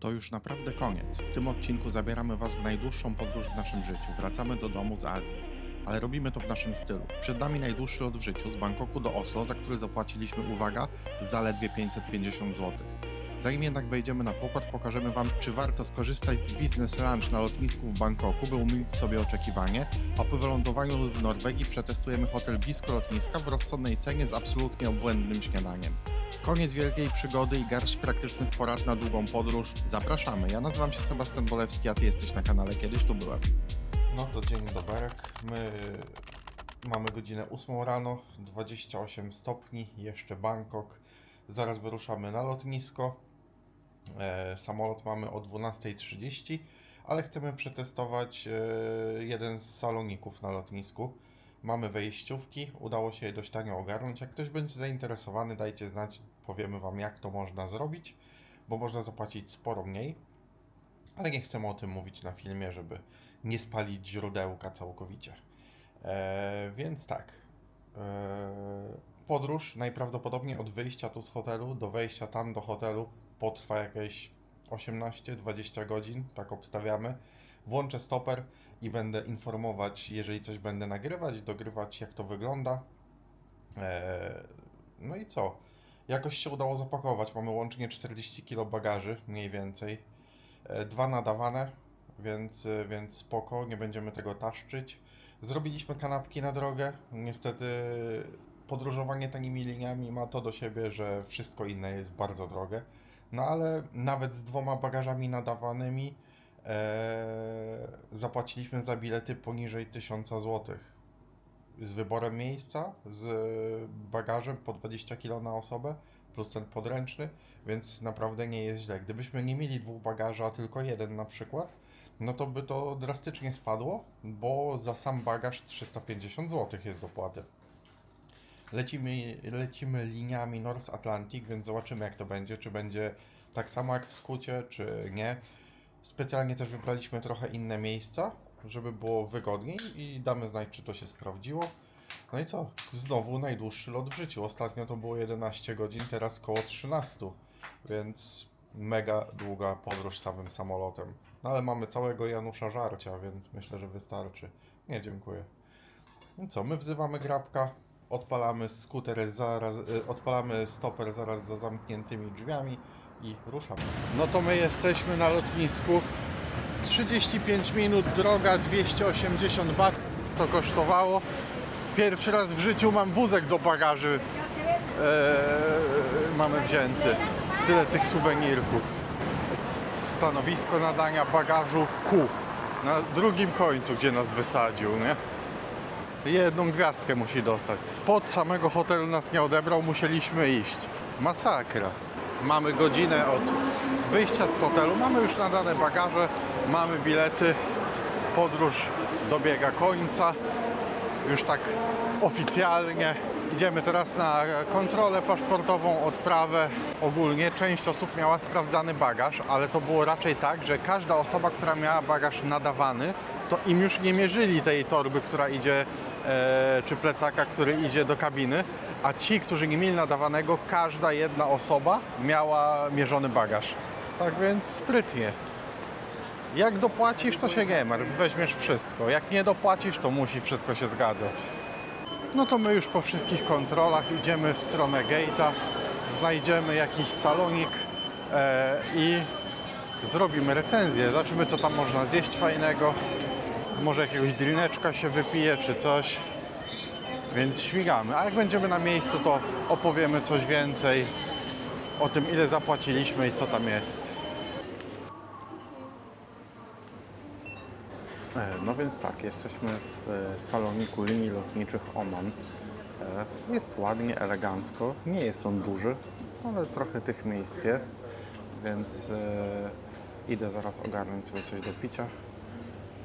To już naprawdę koniec. W tym odcinku zabieramy Was w najdłuższą podróż w naszym życiu. Wracamy do domu z Azji. Ale robimy to w naszym stylu. Przed nami najdłuższy lot w życiu z Bangkoku do Oslo, za który zapłaciliśmy, uwaga, zaledwie 550 zł. Zanim jednak wejdziemy na pokład, pokażemy Wam, czy warto skorzystać z Business Lunch na lotnisku w Bangkoku, by umilić sobie oczekiwanie, a po wylądowaniu w Norwegii przetestujemy hotel blisko lotniska w rozsądnej cenie z absolutnie obłędnym śniadaniem. Koniec wielkiej przygody i garść praktycznych porad na długą podróż. Zapraszamy. Ja nazywam się Sebastian Bolewski, a Ty jesteś na kanale Kiedyś Tu Byłem. No to dzień doberek. My mamy godzinę 8 rano, 28 stopni, jeszcze Bangkok. Zaraz wyruszamy na lotnisko. E, samolot mamy o 12.30, ale chcemy przetestować e, jeden z saloników na lotnisku. Mamy wejściówki, udało się je dość tanio ogarnąć. Jak ktoś będzie zainteresowany, dajcie znać, powiemy Wam jak to można zrobić, bo można zapłacić sporo mniej. Ale nie chcemy o tym mówić na filmie, żeby nie spalić źródełka całkowicie. E, więc tak. E, podróż najprawdopodobniej od wyjścia tu z hotelu do wejścia tam do hotelu potrwa jakieś 18-20 godzin, tak obstawiamy. Włączę stoper i będę informować, jeżeli coś będę nagrywać, dogrywać, jak to wygląda. E, no i co? Jakoś się udało zapakować. Mamy łącznie 40 kg bagaży, mniej więcej. E, Dwa nadawane, więc, e, więc spoko, nie będziemy tego taszczyć. Zrobiliśmy kanapki na drogę. Niestety podróżowanie tanimi liniami ma to do siebie, że wszystko inne jest bardzo drogie. No ale nawet z dwoma bagażami nadawanymi e, zapłaciliśmy za bilety poniżej 1000 zł. Z wyborem miejsca, z bagażem po 20 kg na osobę, plus ten podręczny, więc naprawdę nie jest źle. Gdybyśmy nie mieli dwóch bagaży, a tylko jeden na przykład, no to by to drastycznie spadło, bo za sam bagaż 350 zł jest dopłaty. Lecimy, lecimy liniami North Atlantic, więc zobaczymy jak to będzie. Czy będzie tak samo jak w skucie, czy nie. Specjalnie też wybraliśmy trochę inne miejsca, żeby było wygodniej i damy znać, czy to się sprawdziło. No i co? Znowu najdłuższy lot w życiu. Ostatnio to było 11 godzin, teraz koło 13, więc mega długa podróż samym samolotem. No ale mamy całego Janusza Żarcia, więc myślę, że wystarczy. Nie, dziękuję. I co, my wzywamy grabka, odpalamy skuter zaraz, y, odpalamy stoper zaraz za zamkniętymi drzwiami i ruszamy. No to my jesteśmy na lotnisku. 35 minut droga, 280 bat to kosztowało. Pierwszy raz w życiu mam wózek do bagaży e, mamy wzięty. Tyle tych suwenirków. Stanowisko nadania bagażu Q. Na drugim końcu, gdzie nas wysadził, nie? Jedną gwiazdkę musi dostać. Spod samego hotelu nas nie odebrał, musieliśmy iść. Masakra. Mamy godzinę od wyjścia z hotelu, mamy już nadane bagaże, mamy bilety. Podróż dobiega końca. Już tak oficjalnie. Idziemy teraz na kontrolę paszportową, odprawę. Ogólnie część osób miała sprawdzany bagaż, ale to było raczej tak, że każda osoba, która miała bagaż nadawany, to im już nie mierzyli tej torby, która idzie, e, czy plecaka, który idzie do kabiny, a ci, którzy nie mieli nadawanego, każda jedna osoba miała mierzony bagaż. Tak więc sprytnie. Jak dopłacisz, to się nie weźmiesz wszystko. Jak nie dopłacisz, to musi wszystko się zgadzać. No to my już po wszystkich kontrolach idziemy w stronę gate'a, znajdziemy jakiś salonik e, i zrobimy recenzję. Zobaczymy, co tam można zjeść fajnego. Może jakiegoś drineczka się wypije, czy coś. Więc śmigamy. A jak będziemy na miejscu, to opowiemy coś więcej o tym, ile zapłaciliśmy i co tam jest. No więc tak, jesteśmy w e, saloniku linii lotniczych Oman. E, Jest ładnie, elegancko. Nie jest on duży, ale trochę tych miejsc jest, więc e, idę zaraz ogarnąć sobie coś do picia.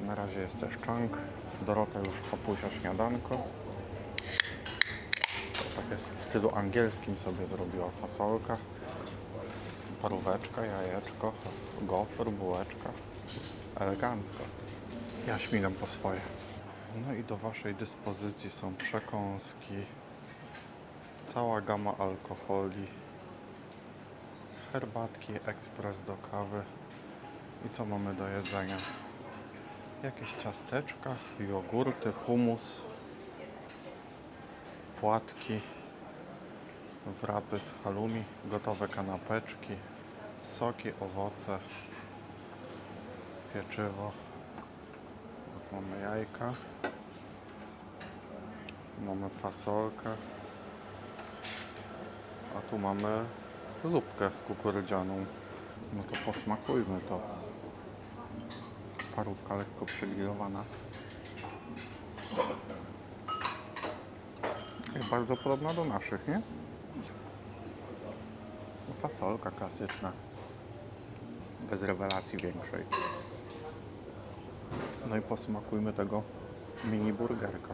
Na razie jest też czank. Dorota już popusia śniadanko. Tak jest w stylu angielskim sobie zrobiła fasolka. Paróweczka, jajeczko, gofer, bułeczka. Elegancko. Ja śmigam po swoje. No i do Waszej dyspozycji są przekąski, cała gama alkoholi, herbatki, ekspres do kawy, I co mamy do jedzenia? Jakieś ciasteczka, jogurty, humus, płatki, wrapy z halumi, gotowe kanapeczki, soki, owoce, pieczywo. Mamy jajka, mamy fasolkę, a tu mamy zupkę kukurydzianą. No to posmakujmy to. Parówka lekko przegrillowana. Jest bardzo podobna do naszych, nie? Fasolka klasyczna. Bez rewelacji większej. No i posmakujmy tego mini burgerka.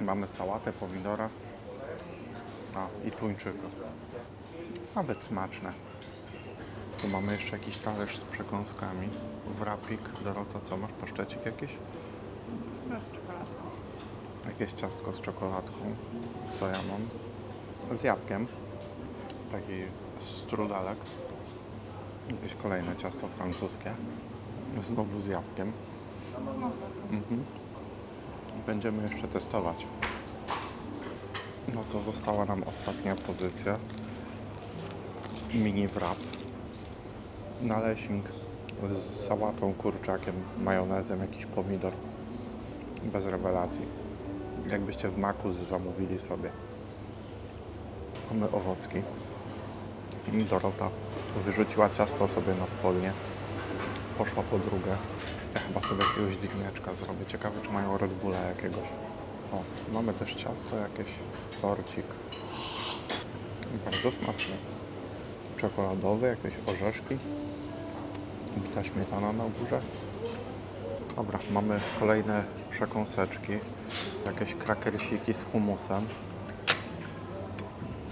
Mamy sałatę, pomidora. A, i tuńczyka. Nawet smaczne. Tu mamy jeszcze jakiś talerz z przekąskami. Wrapik. Dorota, co masz? Paszczecik jakiś? Z czekoladką. Jakieś ciastko z czekoladką. Co ja mam? Z jabłkiem. Taki strudelek. Jakieś kolejne ciasto francuskie. Znowu z jabłkiem. Mhm. Będziemy jeszcze testować. No to została nam ostatnia pozycja. Mini wrap. Naleśnik z sałatą, kurczakiem, majonezem, jakiś pomidor. Bez rewelacji. Jakbyście w maku zamówili sobie. Mamy owocki. Dorota wyrzuciła ciasto sobie na spodnie. Poszła po drugie. Ja chyba sobie jakiegoś drineczka zrobię. Ciekawe, czy mają Red Bulla jakiegoś. O, mamy też ciasto jakieś, torcik. Bardzo smaczny. Czekoladowy, jakieś orzeszki. Bita śmietana na górze. Dobra, mamy kolejne przekąseczki. Jakieś krakersiki z humusem.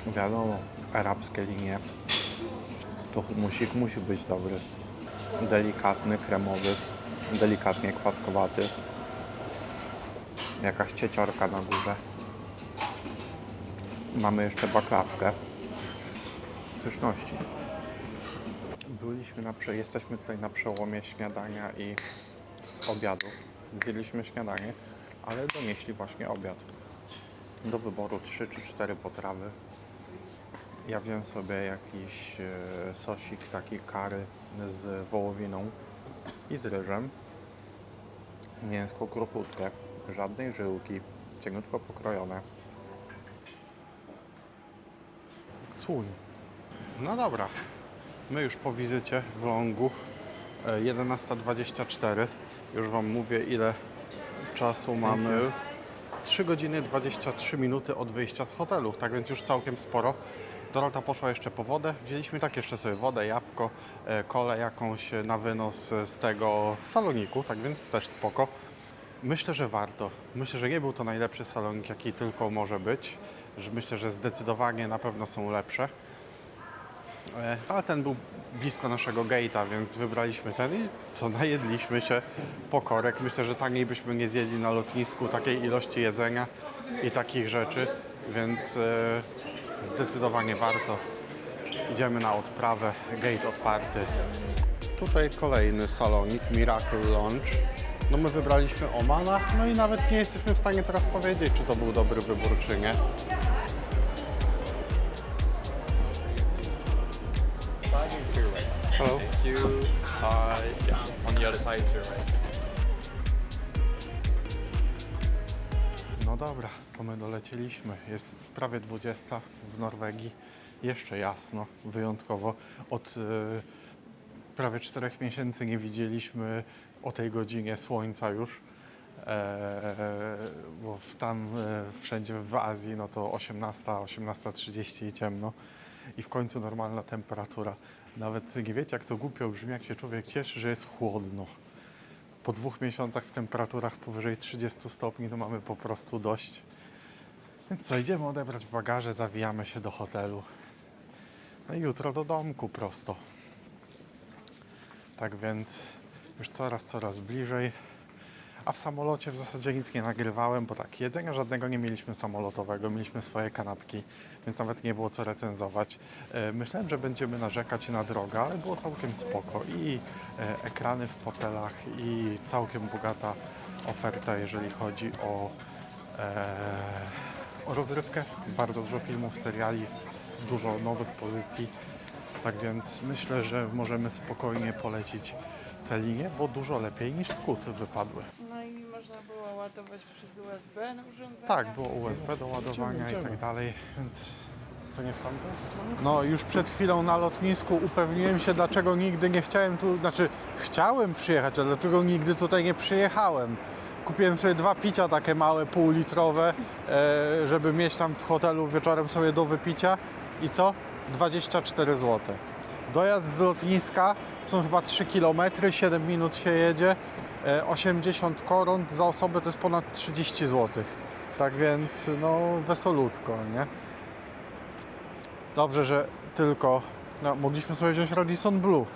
Wiadomo, arabskie linie. To humusik musi być dobry. Delikatny, kremowy, delikatnie kwaskowaty. Jakaś cieciorka na górze. Mamy jeszcze baklawkę. Pyszności. Byliśmy na, jesteśmy tutaj na przełomie śniadania i obiadu. Zjedliśmy śniadanie, ale donieśli właśnie obiad. Do wyboru 3 czy 4 potrawy. Ja wziąłem sobie jakiś e, sosik, taki kary z wołowiną i z ryżem. Mięsko kruchutkie, żadnej żyłki, cieniutko pokrojone. Słoń. No dobra, my już po wizycie w Longu e, 11.24. Już Wam mówię ile czasu mamy. 3 godziny 23 minuty od wyjścia z hotelu, tak więc już całkiem sporo. Dorota poszła jeszcze po wodę. Wzięliśmy tak jeszcze sobie wodę, jabłko, e, kolę jakąś na wynos z tego saloniku, tak więc też spoko. Myślę, że warto. Myślę, że nie był to najlepszy salonik, jaki tylko może być. Myślę, że zdecydowanie na pewno są lepsze. E, Ale ten był blisko naszego gate'a, więc wybraliśmy ten i co, najedliśmy się pokorek. Myślę, że taniej byśmy nie zjedli na lotnisku takiej ilości jedzenia i takich rzeczy, więc e, zdecydowanie warto. Idziemy na odprawę, gate otwarty. Tutaj kolejny salonik, Miracle Lounge. No my wybraliśmy Omana, no i nawet nie jesteśmy w stanie teraz powiedzieć, czy to był dobry wybór, czy nie. to your right. Hello. Thank you. Uh, yeah, on the other side to your right. No dobra, to my dolecieliśmy. Jest prawie 20 w Norwegii. Jeszcze jasno, wyjątkowo. Od e, prawie 4 miesięcy nie widzieliśmy o tej godzinie słońca już. E, bo tam e, wszędzie w Azji no to 18, 18.30 i ciemno. I w końcu normalna temperatura. Nawet nie wiecie jak to głupio brzmi, jak się człowiek cieszy, że jest chłodno po dwóch miesiącach w temperaturach powyżej 30 stopni to mamy po prostu dość. Więc co, idziemy odebrać bagaże, zawijamy się do hotelu. No i jutro do domku prosto. Tak więc już coraz, coraz bliżej. A w samolocie w zasadzie nic nie nagrywałem, bo tak, jedzenia żadnego nie mieliśmy samolotowego, mieliśmy swoje kanapki, więc nawet nie było co recenzować. E, Myślałem, że będziemy narzekać na drogę, ale było całkiem spoko. I e, ekrany w fotelach, i całkiem bogata oferta, jeżeli chodzi o, e, rozrywkę. Bardzo dużo filmów, seriali, dużo nowych pozycji. Tak więc myślę, że możemy spokojnie polecić te linie, bo dużo lepiej niż skut wypadły. No i można było ładować przez USB na urządzenia. Tak, było USB do ładowania i tak dalej, więc to nie w tamto? No już przed chwilą na lotnisku upewniłem się, dlaczego nigdy nie chciałem tu, znaczy chciałem przyjechać, ale dlaczego nigdy tutaj nie przyjechałem. Kupiłem sobie dwa picia takie małe, półlitrowe, e, żeby mieć tam w hotelu wieczorem sobie do wypicia i co? 24 zł. Dojazd z lotniska są chyba 3 km, 7 minut się jedzie, e, 80 koron za osobę to jest ponad 30 zł. Tak więc no wesolutko, nie? Dobrze, że tylko no, mogliśmy sobie wziąć Radisson Blue.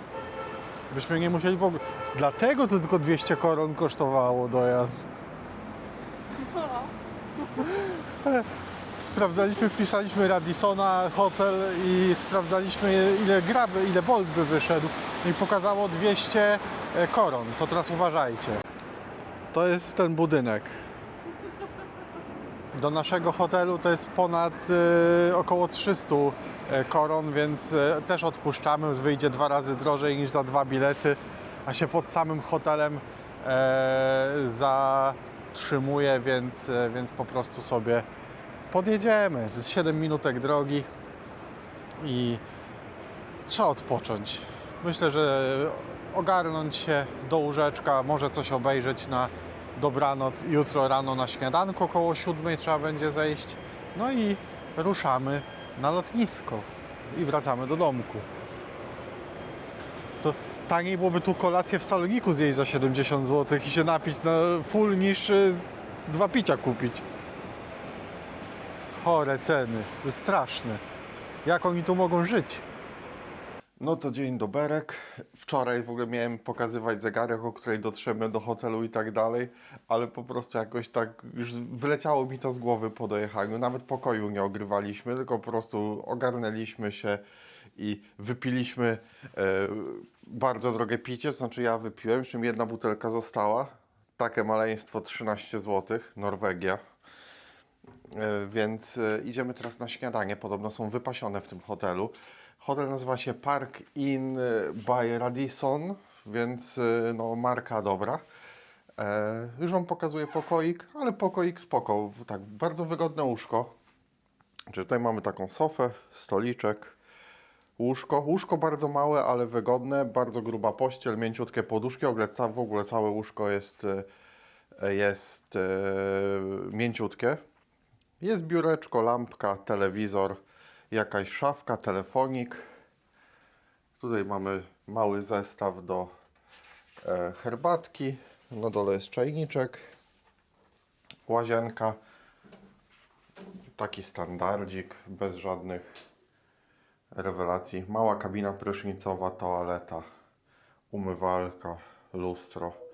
Byśmy nie musieli w ogóle. Dlatego to tylko 200 koron kosztowało dojazd. Sprawdzaliśmy, wpisaliśmy Radissona, hotel i sprawdzaliśmy ile gra, ile Bolt by wyszedł i pokazało 200 koron. To teraz uważajcie. To jest ten budynek. Do naszego hotelu to jest ponad y, około 300 e, koron, więc e, też odpuszczamy. Wyjdzie dwa razy drożej niż za dwa bilety, a się pod samym hotelem e, zatrzymuje, więc, e, więc po prostu sobie podjedziemy. To jest 7 minutek drogi i trzeba odpocząć. Myślę, że ogarnąć się do łóżeczka, może coś obejrzeć na dobranoc. Jutro rano na śniadanko około 7 trzeba będzie zejść. No i ruszamy na lotnisko i wracamy do domku. To taniej byłoby tu kolację w saloniku zjeść za 70 zł i się napić na full niż y, dwa picia kupić. Chore ceny, straszne. Jak oni tu mogą żyć? No to dzień doberek. Wczoraj w ogóle miałem pokazywać zegarek, o której dotrzemy do hotelu i tak dalej, ale po prostu jakoś tak już wyleciało mi to z głowy po dojechaniu. Nawet pokoju nie ogrywaliśmy, tylko po prostu ogarnęliśmy się i wypiliśmy e, bardzo drogie picie, znaczy ja wypiłem, czym jedna butelka została. Takie maleństwo 13 zł, Norwegia. E, Więc e, idziemy teraz na śniadanie. Podobno są wypasione w tym hotelu. Hotel nazywa się Park Inn by Radisson, więc e, no, marka dobra. E, już Wam pokazuję pokoik, ale pokoik spoko. Tak, bardzo wygodne łóżko. Czyli tutaj mamy taką sofę, stoliczek, łóżko. Łóżko bardzo małe, ale wygodne. Bardzo gruba pościel, mięciutkie poduszki. W ogóle, ca- w ogóle całe łóżko jest, e, jest e, mięciutkie. Jest biureczko, lampka, telewizor, jakaś szafka, telefonik. Tutaj mamy mały zestaw do e, herbatki. Na dole jest czajniczek, łazienka. Taki standardzik, bez żadnych rewelacji. Mała kabina prysznicowa, toaleta, umywalka, lustro.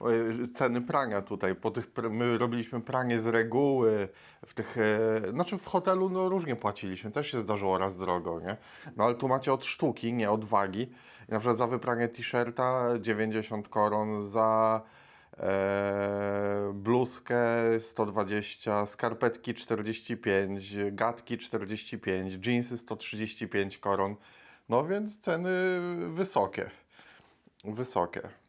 Oj, Ceny prania tutaj, po tych, my robiliśmy pranie z reguły, w tych, e, znaczy w hotelu no różnie płaciliśmy, też się zdarzyło raz drogo, nie? No ale tu macie od sztuki, nie od wagi. Na przykład za wypranie t-shirta 90 koron, za e, bluzkę 120, skarpetki 45, gadki 45, jeansy 135 koron. No więc ceny wysokie. Wysokie.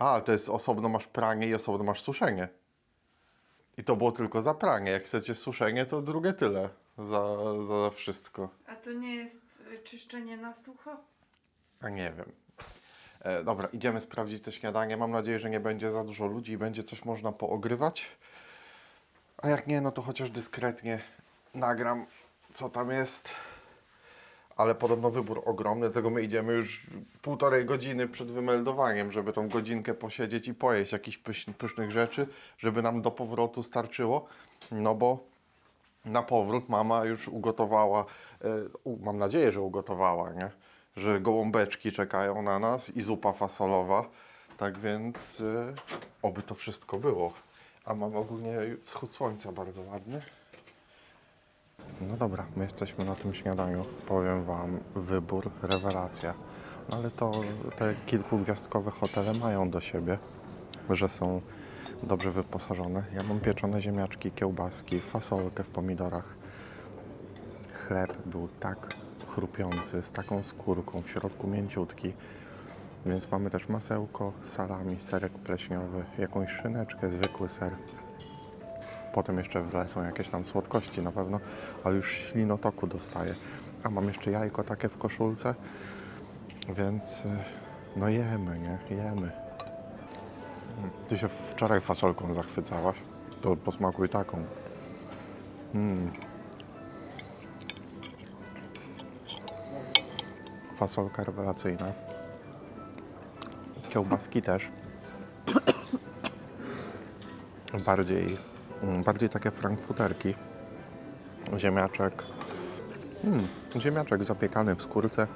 A, to jest osobno masz pranie i osobno masz suszenie. I to było tylko za pranie. Jak chcecie suszenie, to drugie tyle za, za wszystko. A to nie jest y, czyszczenie na sucho? A nie wiem. E, dobra, idziemy sprawdzić te śniadanie. Mam nadzieję, że nie będzie za dużo ludzi i będzie coś można poogrywać. A jak nie, no to chociaż dyskretnie nagram, co tam jest. Ale podobno wybór ogromny, dlatego my idziemy już półtorej godziny przed wymeldowaniem, żeby tą godzinkę posiedzieć i pojeść jakichś pysz, pysznych rzeczy, żeby nam do powrotu starczyło. No bo na powrót mama już ugotowała, e, mam nadzieję, że ugotowała, nie? Że gołąbeczki czekają na nas i zupa fasolowa. Tak więc y, oby to wszystko było. A mam ogólnie wschód słońca bardzo ładny. No dobra, my jesteśmy na tym śniadaniu. Powiem Wam, wybór, rewelacja. No ale to te kilkugwiazdkowe hotele mają do siebie, że są dobrze wyposażone. Ja mam pieczone ziemniaczki, kiełbaski, fasolkę w pomidorach. Chleb był tak chrupiący, z taką skórką, w środku mięciutki. Więc mamy też masełko, salami, serek pleśniowy, jakąś szyneczkę, zwykły ser. Potem jeszcze wlecą jakieś tam słodkości na pewno, ale już ślinotoku dostaję. A mam jeszcze jajko takie w koszulce, więc y, no jemy, nie? Jemy. Ty się wczoraj fasolką zachwycałaś, to posmakuj taką. Mm. Fasolka rewelacyjna. Kiełbaski też. bardziej, bardziej takie frankfuterki. Ziemniaczek. Mm, ziemniaczek zapiekany w skórce.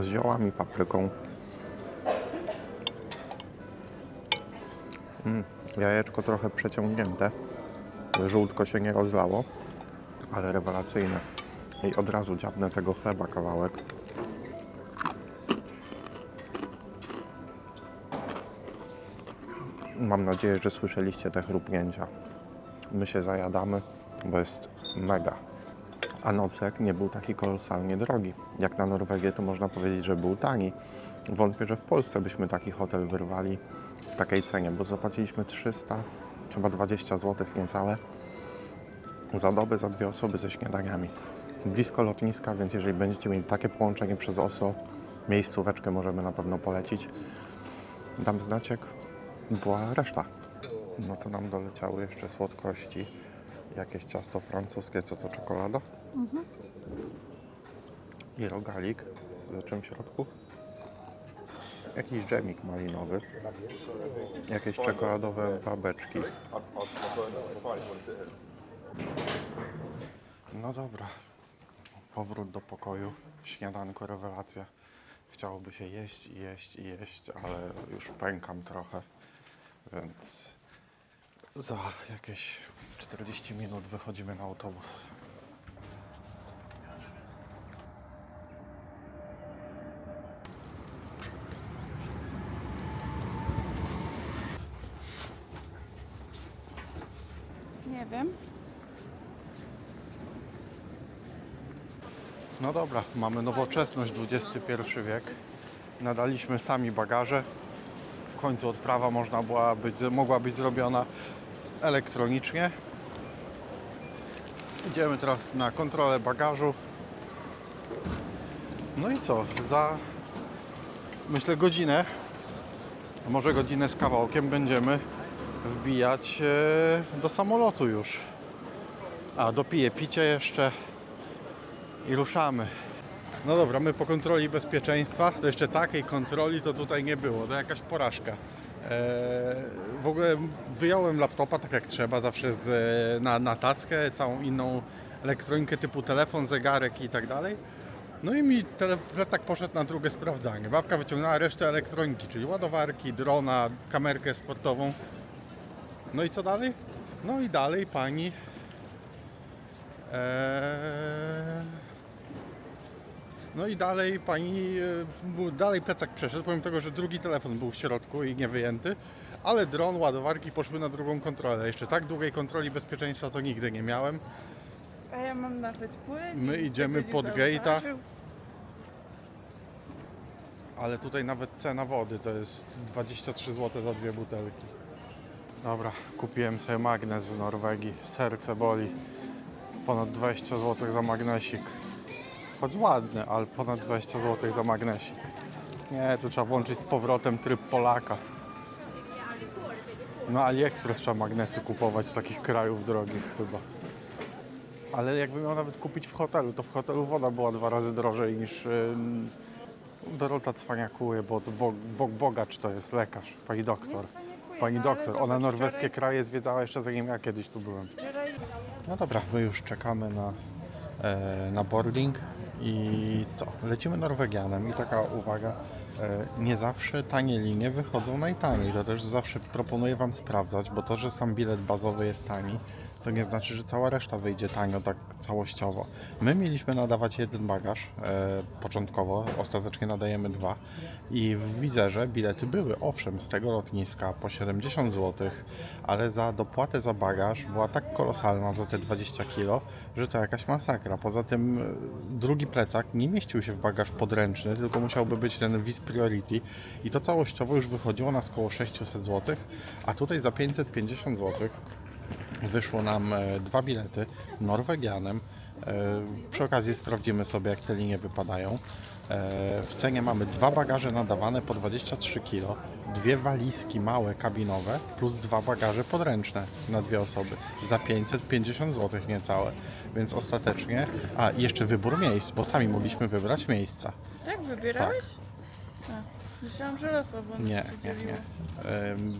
Z ziołami, papryką. Mm, jajeczko trochę przeciągnięte. Żółtko się nie rozlało, ale rewelacyjne. I od razu dziabnę tego chleba kawałek. Mam nadzieję, że słyszeliście te chrupnięcia. My się zajadamy, bo jest mega. A nocleg nie był taki kolosalnie drogi. Jak na Norwegię, to można powiedzieć, że był tani. Wątpię, że w Polsce byśmy taki hotel wyrwali w takiej cenie, bo zapłaciliśmy 300, chyba 20 zł niecałe za dobę, za dwie osoby ze śniadaniami. Blisko lotniska, więc jeżeli będziecie mieli takie połączenie przez Oslo, miejscóweczkę możemy na pewno polecić. Dam znać, jak była reszta. No to nam doleciały jeszcze słodkości. Jakieś ciasto francuskie, co to czekolada? I rogalik z czym w środku? Jakiś dżemik malinowy. Jakieś czekoladowe babeczki. No dobra. Powrót do pokoju. Śniadanko, rewelacja. Chciałoby się jeść i jeść i jeść, ale już pękam trochę. Więc za jakieś 40 minut wychodzimy na autobus. Nie wiem. No dobra, mamy nowoczesność, XXI wiek. Nadaliśmy sami bagaże. Końcu odprawa można była być, mogła być zrobiona elektronicznie. Idziemy teraz na kontrolę bagażu. No i co? Za myślę godzinę, może godzinę z kawałkiem będziemy wbijać e, do samolotu już. A dopiję picie jeszcze i ruszamy. No dobra, my po kontroli bezpieczeństwa, to jeszcze takiej kontroli to tutaj nie było, to jakaś porażka. Eee, w ogóle wyjąłem laptopa tak jak trzeba, zawsze z, na, na tackę, całą inną elektronikę typu telefon, zegarek i tak dalej. No i mi tele, plecak poszedł na drugie sprawdzanie. Babka wyciągnęła resztę elektroniki, czyli ładowarki, drona, kamerkę sportową. No i co dalej? No i dalej pani Eee... No i dalej pani, e, dalej plecak przeszedł, pomimo tego, że drugi telefon był w środku i nie wyjęty, ale dron, ładowarki poszły na drugą kontrolę. Jeszcze tak długiej kontroli bezpieczeństwa to nigdy nie miałem. A ja mam nawet płyn. My idziemy pod gate'a. Ale tutaj nawet cena wody to jest 23 zł za dwie butelki. Dobra, kupiłem sobie magnes z Norwegii. Serce boli. Ponad 20 zł za magnesik. Choć ładny, ale ponad 20 zł za magnesik. Nie, tu trzeba włączyć z powrotem tryb Polaka. No AliExpress trzeba magnesy kupować z takich krajów drogich chyba. Ale jakby miał nawet kupić w hotelu, to w hotelu woda była dwa razy drożej niż ym, Dorota cwaniakuje, bo to Bog, Bog Bogacz to jest lekarz, pani doktor. Pani no doktor, ona norweskie kraje zwiedzała jeszcze zanim ja kiedyś tu byłem. No dobra, my już czekamy na, e, na boarding I co? Lecimy Norwegianem i taka uwaga, e, nie zawsze tanie linie wychodzą najtaniej. To też zawsze proponuję Wam sprawdzać, bo to, że sam bilet bazowy jest tani, to nie znaczy, że cała reszta wyjdzie tanio, tak całościowo. My mieliśmy nadawać jeden bagaż e, początkowo, ostatecznie nadajemy dwa i w wizerze bilety były, owszem, z tego lotniska po 70 zł, ale za dopłatę za bagaż była tak kolosalna za te 20 kg, że to jakaś masakra. Poza tym e, drugi plecak nie mieścił się w bagaż podręczny, tylko musiałby być ten Vis Priority i to całościowo już wychodziło nas około 600 zł, a tutaj za 550 zł wyszło nam e, dwa bilety Norwegianem. E, Przy okazji sprawdzimy sobie, jak te linie wypadają. E, W cenie mamy dwa bagaże nadawane po 23 kg, dwie walizki małe kabinowe plus dwa bagaże podręczne na dwie osoby za 550 zł niecałe. Więc ostatecznie, a jeszcze wybór miejsc, bo sami mogliśmy wybrać miejsca. Tak, wybierałeś? A, myślałam, że losowo nas Nie, nie, nie.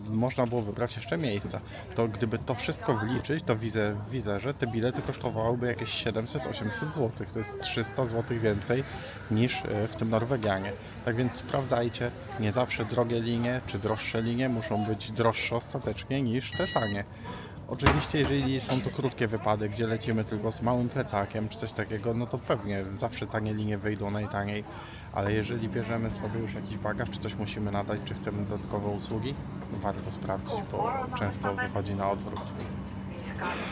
Można było wybrać jeszcze miejsca. To gdyby to wszystko wliczyć, to widzę w wizerze te bilety kosztowałyby jakieś 700-800 zł. To jest 300 zł więcej niż e, w tym Norwegianie. Tak więc sprawdzajcie, nie zawsze drogie linie czy droższe linie muszą być droższe ostatecznie niż te tanie. Oczywiście, jeżeli są to krótkie wypady, gdzie lecimy tylko z małym plecakiem czy coś takiego, no to pewnie zawsze tanie linie wyjdą najtaniej. Ale jeżeli bierzemy sobie już jakiś bagaż, czy coś musimy nadać, czy chcemy dodatkowe usługi, warto sprawdzić, bo często wychodzi na odwrót.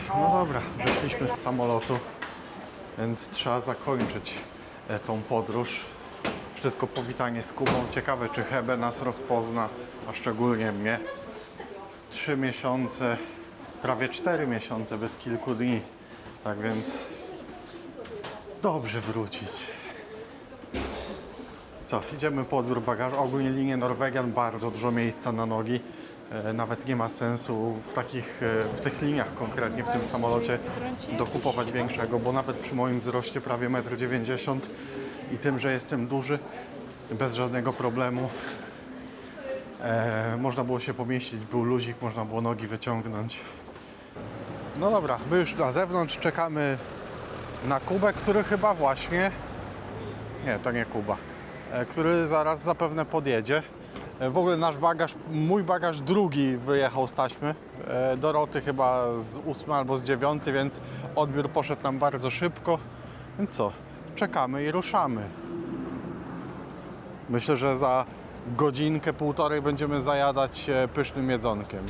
No dobra, wyszliśmy z samolotu, więc trzeba zakończyć e, tą podróż. Tylko powitanie z Kubą. Ciekawe, czy Hebe nas rozpozna, a szczególnie mnie. Trzy miesiące, prawie cztery miesiące bez kilku dni. Tak więc dobrze wrócić. Co, idziemy po odbiór bagażu. Ogólnie linie Norwegian bardzo dużo miejsca na nogi. E, Nawet nie ma sensu w takich, e, w tych liniach konkretnie, w tym samolocie dokupować większego, bo nawet przy moim wzroście prawie 1,90 m i tym, że jestem duży, bez żadnego problemu e, można było się pomieścić, był luzik, można było nogi wyciągnąć. No dobra, my już na zewnątrz czekamy na Kubę, który chyba właśnie nie, to nie Kuba. E, Który zaraz zapewne podjedzie. E, W ogóle nasz bagaż, mój bagaż drugi wyjechał z taśmy. E, Doroty chyba z 8 albo z 9, więc odbiór poszedł nam bardzo szybko. Więc co? Czekamy i ruszamy. Myślę, że za godzinkę, półtorej będziemy zajadać pysznym jedzonkiem.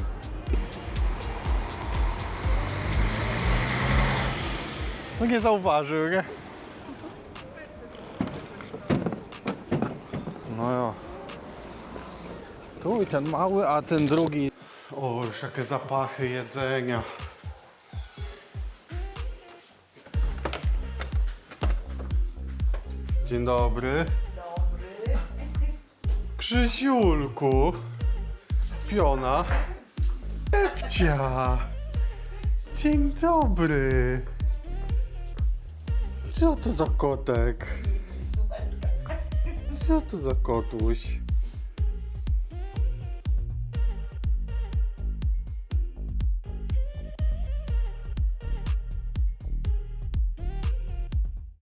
No nie zauważył, nie? No ja. Tu i ten mały, a ten drugi. O, już jakie zapachy jedzenia. Dzień dobry. Dobry. Krzysiulku. Piona. Epcia. Dzień dobry. Co to za kotek? Co to za kotuś?